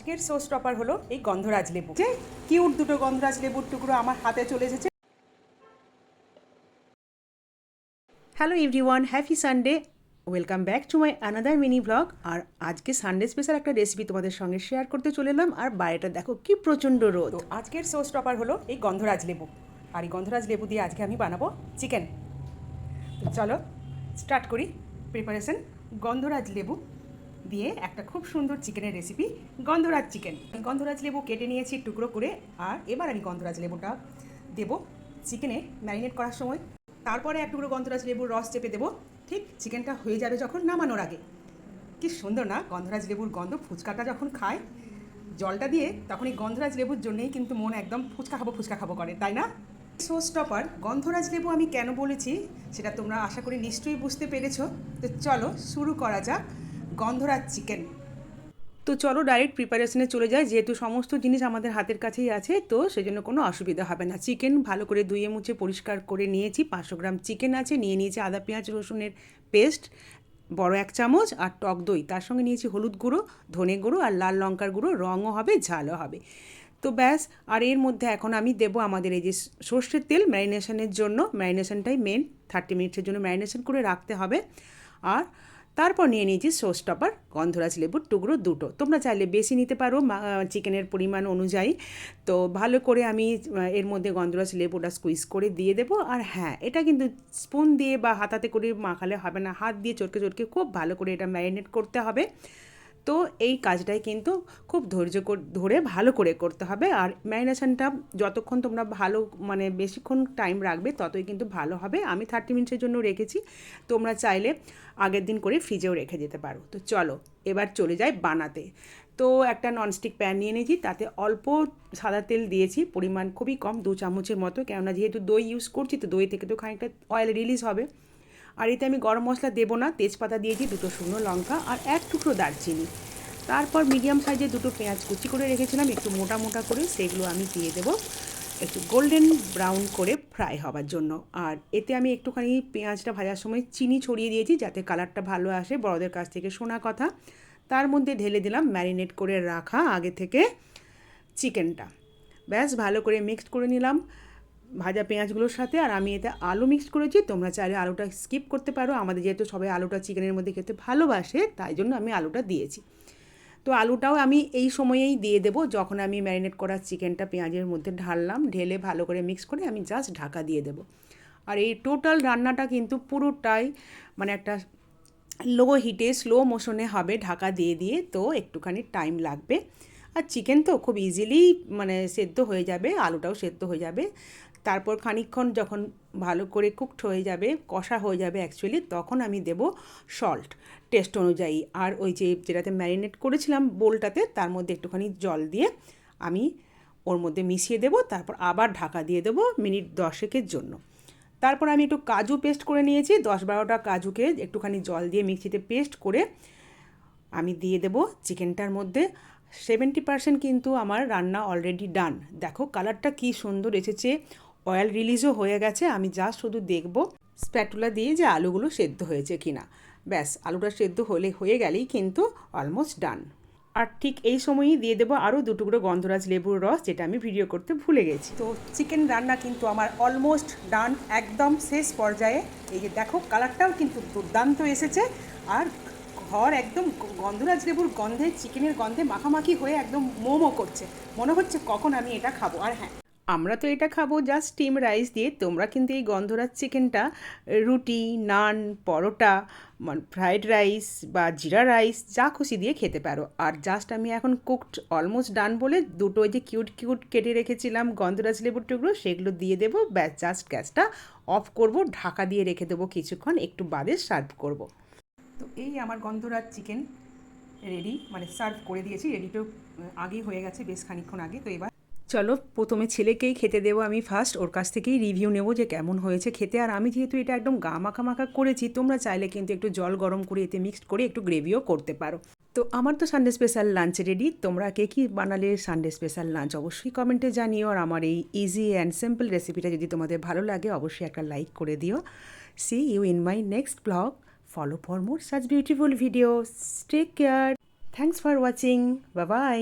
আজকের show stopper হলো এই গন্ধরাজ লেবু। যে কিউট দুটো গন্ধরাজ লেবুর টুকরো আমার হাতে চলে এসেছে। Hello everyone happy Sunday welcome back to my another mini blog আর আজকে সানডে স্পেশাল একটা রেসিপি তোমাদের সঙ্গে শেয়ার করতে চলে এলাম। আর বাইরেটা দেখো কি প্রচণ্ড রোদ। আজকের শো স্টপার হলো এই গন্ধরাজ লেবু। আর এই গন্ধরাজ লেবু দিয়ে আজকে আমি বানাবো চিকেন চলো স্টার্ট করি। প্রিপারেশন গন্ধরাজ লেবু। দিয়ে একটা খুব সুন্দর চিকেনের রেসিপি গন্ধরাজ চিকেন গন্ধরাজ লেবু কেটে নিয়েছি টুকরো করে, আর এবার আমি গন্ধরাজ লেবুটা দেবো চিকেনে ম্যারিনেট করার সময়। তারপরে এক টুকরো গন্ধরাজ লেবুর রস চেপে দেবো। ঠিক চিকেনটা হয়ে যাবে যখন নামানোর আগে। কি সুন্দর না? গন্ধরাজ লেবুর গন্ধ ফুচকাটা যখন খায়, জলটা দিয়ে তখন এই গন্ধরাজ লেবুর জন্যেই কিন্তু মন একদম ফুচকা খাব ফুচকা খাব করে, তাই না? শো স্টপার গন্ধরাজ লেবু আমি কেন বলেছি, সেটা তোমরা আশা করি নিশ্চয়ই বুঝতে পেরেছ। তো চলো শুরু করা যাক। গন্ধরাজ চিকেন। তো চলো ডাইরেক্ট প্রিপারেশনে চলে যায় যেহেতু সমস্ত জিনিস আমাদের হাতের কাছেই আছে, তো সেজন্য কোনো অসুবিধা হবে না। চিকেন ভালো করে ধুয়ে মুছে পরিষ্কার করে নিয়েছি, পাঁচশো গ্রাম চিকেন আছে, নিয়ে নিয়েছি আদা, পেঁয়াজ, রসুনের পেস্ট বড় এক চামচ, আর টক দই। তার সঙ্গে নিয়েছি হলুদ গুঁড়ো, ধনে গুঁড়ো, আর লাল লঙ্কার গুঁড়ো, রঙও হবে, ঝালও হবে। তো ব্যাস, আর এর মধ্যে এখন আমি দেবো আমাদের এই যে সর্ষের তেল ম্যারিনেশনের জন্য। ম্যারিনেশনটাই মেন থার্টি মিনিটসের জন্য ম্যারিনেশন করে রাখতে হবে। আর তারপর নিয়ে নিয়েছি সোস টপার, গন্ধরাজ লেবুর টুকরো দুটো। তোমরা চাইলে বেশি নিতে পারো চিকেনের পরিমাণ অনুযায়ী। তো ভালো করে আমি এর মধ্যে গন্ধরাজ লেবুটা স্কুইজ করে দিয়ে দেবো। আর হ্যাঁ এটা কিন্তু স্পুন দিয়ে বা হাতাতে করে মাখালে হবে না। হাত দিয়ে চটকে চটকে খুব ভালো করে এটা ম্যারিনেট করতে হবে। তো এই কাজটাই কিন্তু খুব ধৈর্য ধরে ভালো করে করতে হবে। আর ম্যারিনেশনটা যতক্ষণ তোমরা ভালো মানে বেশিক্ষণ টাইম রাখবে, ততই কিন্তু ভালো হবে। আমি থার্টি মিনিটসের জন্য রেখেছি। তোমরা চাইলে আগের দিন করে ফ্রিজেও রেখে যেতে পারো। তো চলো, এবার চলে যাই বানাতে। তো একটা ননস্টিক প্যান নিয়ে নিয়েছি, তাতে অল্প সাদা তেল দিয়েছি। পরিমাণ খুবই কম, দু চামচের মতো। কেননা যেহেতু দই ইউজ করছি, তো দই থেকে তো খানিকটা অয়েল রিলিজ হবে। আর এতে আমি গরম মশলা দেবো না। তেজপাতা দিয়েছি দুটো শুকনো লঙ্কা আর এক টুকরো দারচিনি। তারপর মিডিয়াম সাইজে দুটো পেঁয়াজ কুচি করে রেখেছিলাম। একটু মোটা মোটা করে সেগুলো আমি দিয়ে দেবো। একটু গোল্ডেন ব্রাউন করে ফ্রাই হবার জন্য। আর এতে আমি একটুখানি পেঁয়াজটা ভাজার সময় চিনি ছড়িয়ে দিয়েছি যাতে কালারটা ভালো আসে বড়দের কাছ থেকে শোনা কথা। তার মধ্যে ঢেলে দিলাম ম্যারিনেট করে রাখা আগে থেকে চিকেনটা। ব্যাস, ভালো করে মিক্সড করে নিলাম। ভাজা পেঁয়াজগুলোর সাথে আর আমি এতে আলু মিক্স করেছি। তোমরা চাইলে আলুটা স্কিপ করতে পারো। আমাদের যেহেতু সবাই আলুটা চিকেনের মধ্যে খেতে ভালোবাসে, তাই জন্য আমি আলুটা দিয়েছি। তো আলুটাও আমি এই সময়েই দিয়ে দেবো। যখন আমি ম্যারিনেট করা চিকেনটা পেঁয়াজের মধ্যে ঢাললাম, ঢেলে ভালো করে মিক্স করে আমি জাস্ট ঢাকা দিয়ে দেবো। আর এই টোটাল রান্নাটা কিন্তু পুরোটাই মানে একটা লো হিটে স্লো মোশনে হবে ঢাকা দিয়ে দিয়ে। তো একটুখানি টাইম লাগবে। আর চিকেন তো খুব ইজিলি মানে সেদ্ধ হয়ে যাবে, আলুটাও সেদ্ধ হয়ে যাবে। তারপর খানিকক্ষণ যখন ভালো করে কুকড হয়ে যাবে, কষা হয়ে যাবে অ্যাকচুয়ালি তখন আমি দেব সল্ট টেস্ট অনুযায়ী। আর ওই যে যেটাতে ম্যারিনেট করেছিলাম বোলটাতে, তার মধ্যে একটুখানি জল দিয়ে আমি ওর মধ্যে মিশিয়ে দেবো, তারপর আবার ঢাকা দিয়ে দেবো মিনিট দশেকের জন্য। তারপর আমি একটু কাজু পেস্ট করে নিয়েছি, দশ বারোটা কাজুকে একটুখানি জল দিয়ে মিক্সিতে পেস্ট করে আমি দিয়ে দেব চিকেনটার মধ্যে। সেভেন্টি পার্সেন্ট কিন্তু আমার রান্না অলরেডি ডান দেখো কালারটা কি সুন্দর এসেছে। অয়েল রিলিজও হয়ে গেছে, আমি জাস্ট শুধু দেখব স্প্যাটুলা দিয়ে যে আলুগুলো সেদ্ধ হয়েছে কিনা। ব্যাস, আলুটা সেদ্ধ হলে, হয়ে গেলেই কিন্তু অলমোস্ট ডান আর ঠিক এই সময়ই দিয়ে দেবো আরও দুটুকরো গন্ধরাজ লেবুর রস, যেটা আমি ভিডিও করতে ভুলে গেছি। তো চিকেন রান্না কিন্তু আমার অলমোস্ট ডান একদম শেষ পর্যায়ে। এই যে দেখো কালারটাও কিন্তু দুর্দান্ত এসেছে। আর ঘর একদম গন্ধরাজ লেবুর গন্ধে চিকেনের গন্ধে মাখামাখি হয়ে একদম মোমো করছে। মনে হচ্ছে কখন আমি এটা খাব, আর হ্যাঁ। আমরা তো এটা খাব জাস্ট স্টিম রাইস দিয়ে। তোমরা কিন্তু এই গন্ধরাজ চিকেনটা রুটি, নান, পরোটা ফ্রাইড রাইস বা জিরা রাইস যা খুশি দিয়ে খেতে পারো। আর জাস্ট আমি এখন কুকড অলমোস্ট ডান বলে দুটো ওই যে কিউট কিউট কেটে রেখেছিলাম গন্ধরাজ লেবুর টুকরো, সেগুলো দিয়ে দেবো। ব্যাস জাস্ট গ্যাসটা অফ করব, ঢাকা দিয়ে রেখে দেবো কিছুক্ষণ, একটু বাদে সার্ভ করব। তো এই আমার গন্ধরাজ চিকেন রেডি মানে সার্ভ করে দিয়েছি রেডি তো আগেই হয়ে গেছে, বেশ খানিকক্ষণ আগে। তো এবার চলো, প্রথমে ছেলেকেই খেতে দেবো আমি ফার্স্ট ওর কাছ থেকেই রিভিউ নেব যে কেমন হয়েছে খেতে। আর আমি যেহেতু এটা একদম গা মাখা মাখা করেছি, তোমরা চাইলে কিন্তু একটু জল গরম করে এতে মিক্সড করে একটু গ্রেভিও করতে পারো। তো আমার তো সানডে স্পেশাল লাঞ্চ রেডি তোমরা কে কী বানালে সানডে স্পেশাল লাঞ্চ অবশ্যই কমেন্টে জানিও। আর আমার এই ইজি অ্যান্ড সিম্পল রেসিপিটা যদি তোমাদের ভালো লাগে, অবশ্যই একটা লাইক করে দিও। See you in my next blog follow for more such beautiful video take care thanks for watching bye